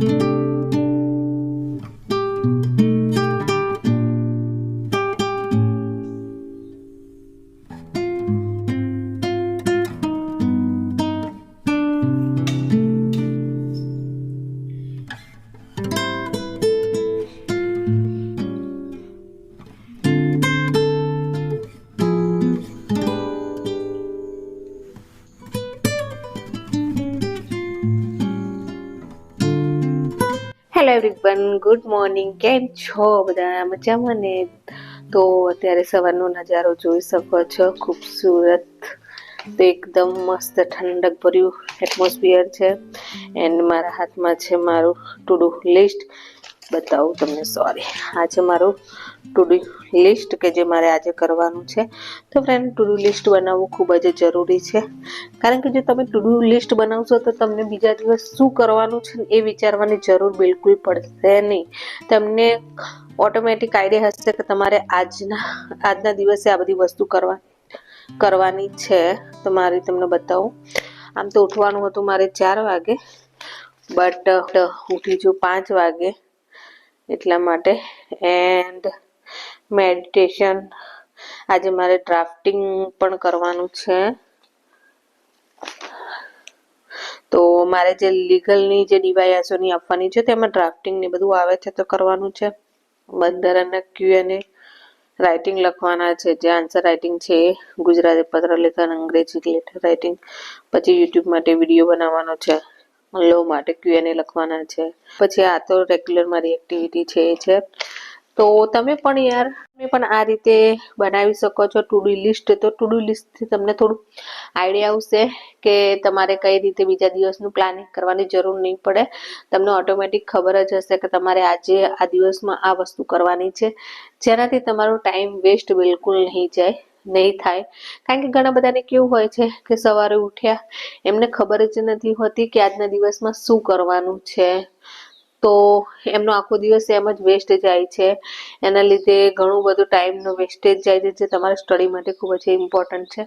Hello everyone good morning કેમ છો? બધા મજામાં ને? તો અત્યારે સવારનો નજારો જોઈ શકો છો. ખૂબસૂરત તો એકદમ મસ્ત ઠંડક ભર્યું એટમોસ્ફિયર છે. એન્ડ મારા હાથમાં છે મારું ટુ ડુ લિસ્ટ બતાવું તમને સોરી આજે મારું ટુ ડુ લિસ્ટ કે જે મારે આજે કરવાનું છે, તો ફ્રેન્ડ ટુ ડુ લિસ્ટ બનાવવું ખૂબ જ જરૂરી છે. કારણ કે જો તમે ટુ ડુ લિસ્ટ બનાવશો, તો તમને બીજા દિવસ શું કરવાનું છે એ વિચારવાની જરૂર બિલકુલ પડશે નહીં. તમને ઓટોમેટિક આઈડિયા હશે કે તમારે આજના આજના દિવસે આ બધી વસ્તુ કરવા, કરવાની છે. તો મારે તમને બતાવું. આમ તો ઉઠવાનું હતું મારે ચાર વાગે બટ ઉઠી છું પાંચ વાગે. એટલા માટે. એન્ડ મેડિટેશન આજે મારે ડ્રાફ્ટિંગ પણ કરવાનું છે. તો મારે જે લીગલની જે ડિવાઇસોની આપવાની છે, તેમાં ડ્રાફ્ટિંગ બધું આવે છે તો કરવાનું છે. બંધારણના ક્યુએને રાઇટિંગ લખવાના છે. જે આન્સર રાઇટિંગ છે, ગુજરાતી પત્ર લેખન, અંગ્રેજી રાઇટિંગ પછી યુટ્યુબ માટે વીડિયો બનાવવાનો છે. લો માટે ક્યુએનએ લખવાના છે. પછી આ તો રેગ્યુલર મારી એક્ટિવિટી છે એ છે. તો તમે પણ યાર, તમે પણ આ રીતે બનાવી શકો છો ટુ ડુ લિસ્ટ તો ટુ ડુ લિસ્ટથી તમને થોડું આઈડિયા આવશે કે તમારે કઈ રીતે બીજા દિવસનું પ્લાનિંગ કરવાની જરૂર નહીં પડે. તમને ઓટોમેટિક ખબર જ હશે કે તમારે આજે આ દિવસમાં આ વસ્તુ કરવાની છે. જેનાથી તમારો ટાઈમ વેસ્ટ બિલકુલ નહીં જાય. નહીં થાય. કારણ કે ઘણા બધાને કેવું હોય છે કે સવારે ઉઠ્યા, એમને ખબર જ નથી હોતી કે આજના દિવસમાં શું કરવાનું છે. તો એમનો આખો દિવસ એમ જ વેસ્ટ જાય છે. એના લીધે ઘણું બધું ટાઈમનો વેસ્ટેજ જાય છે, જે તમારા સ્ટડી માટે ખૂબ જ ઇમ્પોર્ટન્ટ છે.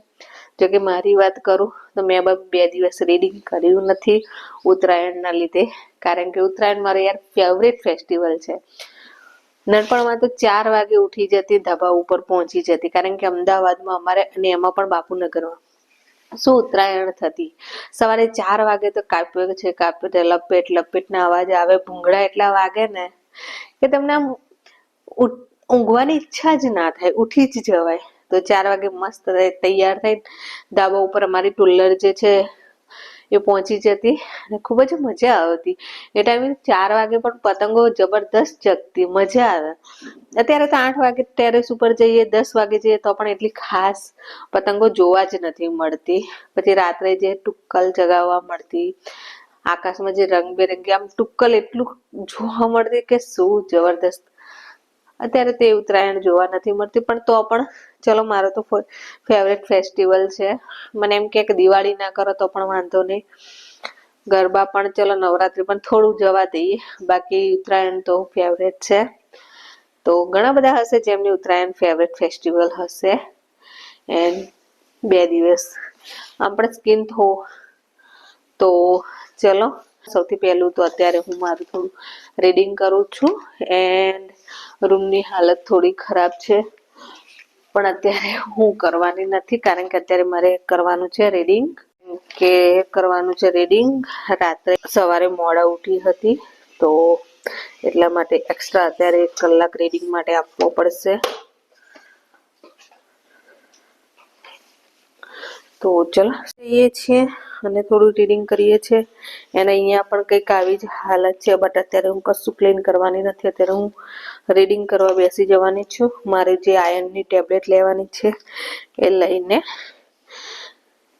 જો કે મારી વાત કરું, તો મેં બે દિવસ રીડિંગ કર્યું નથી ઉત્તરાયણના લીધે. કારણ કે ઉત્તરાયણ મારો યાર ફેવરેટ ફેસ્ટિવલ છે. નાનપણમાં તો ચાર વાગે ઉઠી જતી, ધાબા ઉપર પહોંચી જતી. કારણ કે અમદાવાદમાં અમારે અને એમાં પણ બાપુનગરમાં શું ઉત્તરાયણ થતી? સવારે ચાર વાગે તો કાપ્યો છે કાપ્યો લપેટ, લપેટના અવાજ આવે, ભૂંગળા એટલા વાગે ને કે તમને આમ ઊંઘવાની ઈચ્છા જ ના થાય, ઉઠી જ જવાય. તો ચાર વાગે મસ્ત તૈયાર થઈ ધાબા ઉપર અમારી ટુલ્લર જે છે એ પહોંચી જતી અને ખૂબ જ મજા આવતી. એ ટાઈમે ચાર વાગે પણ પતંગો જબરદસ્ત જગતી મજા આવે. અત્યારે તો આઠ વાગે ટેરેસ ઉપર જઈએ, દસ વાગે જઈએ તો પણ એટલી ખાસ પતંગો જોવા જ નથી મળતી. પછી રાત્રે જે ટુક્કલ જગાવવા મળતી, આકાશમાં જે રંગબેરંગી, આમ ટુક્કલ એટલું જોવા મળતી કે શું જબરદસ્ત અત્યારે તે ઉત્તરાયણ જોવા નથી મળતી, પણ તો પણ, ચલો મારો તો ફેવરેટ ફેસ્ટિવલ છે. મને એમ કે દિવાળી ના કરો તો પણ વાંધો નહીં. ગરબા પણ, ચલો નવરાત્રી પણ થોડું જવા દઈએ. બાકી ઉત્તરાયણ તો ફેવરેટ છે. તો ઘણા બધા હશે જેમની ઉત્તરાયણ ફેવરેટ ફેસ્ટિવલ હશે. એન્ડ બે દિવસ. આમ પણ સ્કિન થો તો ચલો સૌથી પહેલું તો અત્યારે હું મારું થોડું રીડિંગ કરું છું એન્ડ રૂમની હાલત થોડી ખરાબ છે. પણ અત્યારે હું કરવાની નથી કારણ કે અત્યારે મારે કરવાનું છે રીડિંગ કે કરવાનું છે રીડિંગ રાત્રે સવારે મોડા ઉઠી હતી તો એટલા માટે એક્સ્ટ્રા અત્યારે એક કલાક રીડિંગ માટે આપવો પડશે. તો ચલો જઈએ છીએ અને થોડું રીડિંગ કરીએ છીએ. એને અહીંયા પણ કંઈક આવી જ હાલત છે બટ અત્યારે હું કશું ક્લીન કરવાની નથી. અત્યારે હું રીડિંગ કરવા બેસી જવાની છું. મારે જે આયર્નની ટેબ્લેટ લેવાની છે, એ લઈને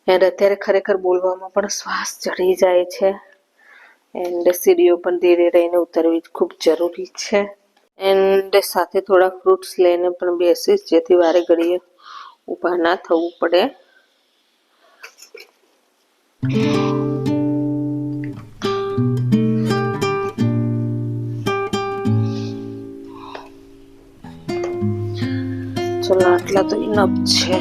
એન્ડ અત્યારે ખરેખર બોલવામાં પણ શ્વાસ ચડી જાય છે. એન્ડ સીડીઓ પણ ધીરે રહીને ઉતરવી ખૂબ જરૂરી છે. એન્ડ સાથે થોડા ફ્રૂટ્સ લઈને પણ બેસીશ, જેથી વારે ઘડીએ ઊભા ના થવું પડે. ચલો આટલા તો ઇનફ છે.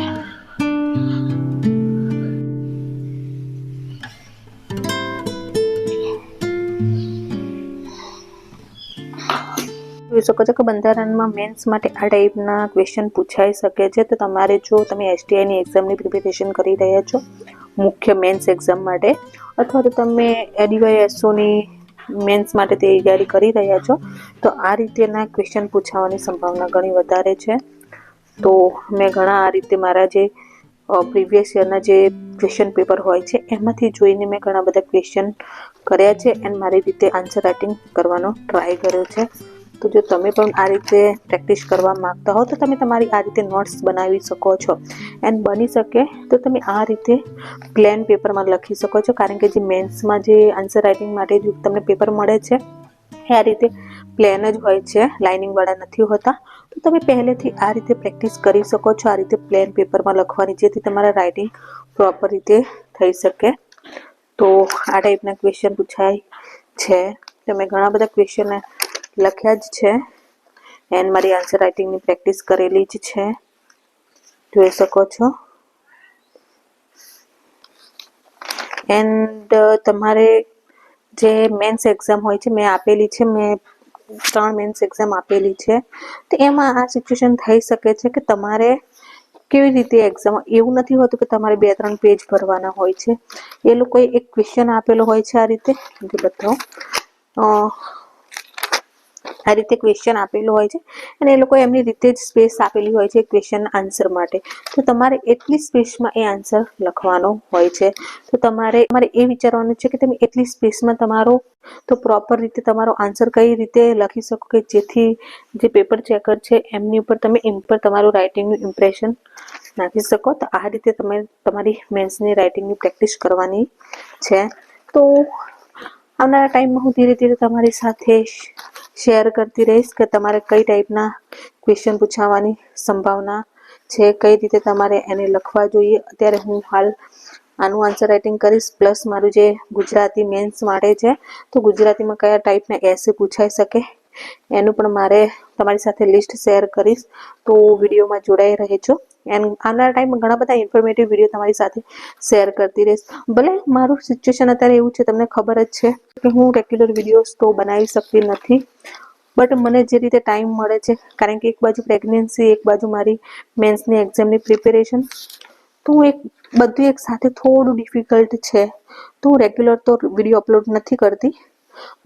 જોઈ શકો છો કે બંધારણમાં મેન્સ માટે આ ટાઈપના ક્વેશ્ચન પૂછાઈ શકે છે. તો તમારે જો તમે એસટીઆઈની એક્ઝામની પ્રિપેરેશન કરી રહ્યા છો, મુખ્ય મેન્સ એક્ઝામ માટે, અથવા તો તમે એડીવાયએસઓની મેન્સ માટે તૈયારી કરી રહ્યા છો, તો આ રીતેના ક્વેશ્ચન પૂછાવાની સંભાવના ઘણી વધારે છે. તો મેં ઘણા આ રીતે મારા જે પ્રીવિયસ યરના જે ક્વેશ્ચન પેપર હોય છે, એમાંથી જોઈને મેં ઘણા બધા ક્વેશ્ચન કર્યા છે એન્ડ મારી રીતે આન્સર રાઇટિંગ કરવાનો ટ્રાય કર્યો છે. તો જો તમે પણ આ રીતે પ્રેક્ટિસ કરવા માંગતા હો, તો તમે તમારી આ રીતે નોટ્સ બનાવી શકો છો. એન્ડ બની શકે તો તમે આ રીતે પ્લેન પેપરમાં લખી શકો છો, કારણ કે જે મેન્સમાં જે આન્સર રાઇટિંગ માટે જે તમને પેપર મળે છે, એ આ રીતે પ્લેન જ હોય છે લાઇનિંગવાળા નથી હોતા. તો તમે પહેલેથી આ રીતે પ્રેક્ટિસ કરી શકો છો, આ રીતે પ્લેન પેપરમાં લખવાની, જેથી તમારા રાઇટિંગ પ્રોપર રીતે થઈ શકે. તો આ ટાઈપના ક્વેશ્ચન પૂછાય છે. તો મેં ઘણા બધા ક્વેશ્ચન લખ્યા જ છે. એન્ડ મારી આન્સર રાઇટિંગની પ્રેક્ટિસ કરેલી જ છે. જોઈ શકો છો. એન્ડ તમારે જે મેન્સ એક્ઝામ હોય છે, મેં આપેલી છે, મેં ત્રણ મેન્સ એક્ઝામ આપેલી છે. તો એમાં આ સિચ્યુએશન થઈ શકે છે કે તમારે કેવી રીતે એક્ઝામ એવું નથી હોતું કે તમારે બે, ત્રણ પેજ ભરવાના હોય છે. એ લોકોએ એક ક્વેશ્ચન આપેલો હોય છે આ રીતે. જો બતાવો. આ રીતે ક્વેશ્ચન આપેલું હોય છે. અને એ લોકો એમની રીતે જ સ્પેસ આપેલી હોય છે ક્વેશ્ચન આન્સર માટે. તો તમારે એટલી સ્પેસમાં એ આન્સર લખવાનો હોય છે. તો તમારે તમારે એ વિચારવાનું છે કે તમે એટલી સ્પેસમાં તમારો, તો પ્રોપર રીતે તમારો આન્સર કઈ રીતે લખી શકો કે જેથી જે પેપર ચેકર છે એમની ઉપર તમે એમ પર તમારું રાઇટિંગનું ઇમ્પ્રેશન નાખી શકો. તો આ રીતે તમે, તમારી મેન્સની રાઇટિંગની પ્રેક્ટિસ કરવાની છે. તો આવનારા ટાઈમમાં હું ધીરે ધીરે તમારી સાથે શેર કરતી રહીશ કે તમારે કઈ ટાઈપના ક્વેશ્ચન પૂછાવાની સંભાવના છે, કઈ રીતે તમારે એને લખવા જોઈએ. અત્યારે હું હાલ આનું આન્સર રાઇટિંગ કરીશ પ્લસ મારું જે ગુજરાતી મેન્સ માટે છે, તો ગુજરાતીમાં કયા ટાઈપના એસે પૂછાઈ શકે, એનું પણ મારે તમારી સાથે લિસ્ટ શેર કરીશ. તો વિડીયોમાં જોડાઈ રહેજો. એન્ડ આવનારા ટાઈમમાં ઘણા બધા ઇન્ફોર્મેટિવ વીડિયો તમારી સાથે શેર કરતી રહીશ. ભલે મારું સિચ્યુએશન અત્યારે એવું છે, તમને ખબર જ છે કે હું રેગ્યુલર વિડીયોઝ તો બનાવી શકતી નથી બટ મને જે રીતે ટાઈમ મળે છે, કારણ કે એક બાજુ પ્રેગ્નન્સી એક બાજુ મારી મેન્સની એક્ઝામની પ્રિપેરેશન તો એક બધું એક સાથે થોડું ડિફિકલ્ટ છે. તો હું રેગ્યુલર તો વીડિયો અપલોડ નથી કરતી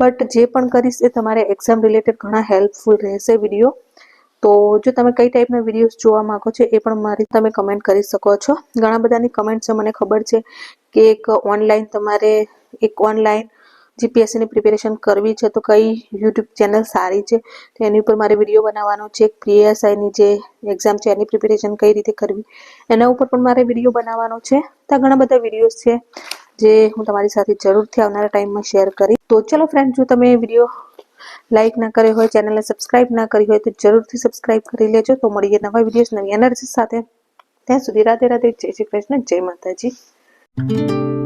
બટ જે પણ કરીશ એ તમારે એક્ઝામ રિલેટેડ ઘણા હેલ્પફુલ રહેશે વીડિયો તો જો તમે કઈ ટાઈપના વિડીયોઝ જોવા માંગો છો એ પણ મારી તમે કમેન્ટ કરી શકો છો. ઘણા બધાની કમેન્ટ છે, મને ખબર છે કે એક ઓનલાઈન તમારે એક ઓનલાઈન જીપીએસસીની પ્રિપેરેશન કરવી છે તો કઈ યુટ્યુબ ચેનલ સારી છે? તો એની ઉપર મારે વીડિયો બનાવવાનો છે પીએસઆઈની જે એક્ઝામ છે એની પ્રિપેરેશન કઈ રીતે કરવી? એના ઉપર પણ મારે વીડિયો બનાવવાનો છે. તો ઘણા બધા વિડીયોઝ છે જે હું તમારી સાથે જરૂરથી આવનારા ટાઈમમાં શેર કરી તો ચલો ફ્રેન્ડ જો તમે વીડિયો લાઈક ના કરી હોય ચેનલને સબસ્ક્રાઇબ ના કરી હોય તો જરૂરથી સબસ્ક્રાઇબ કરી લેજો. તો મળીએ નવા વિડીયોઝ નવી એનર્જી સાથે. ત્યાં સુધી રાધે રાધે, જય શ્રી કૃષ્ણ, જય માતાજી.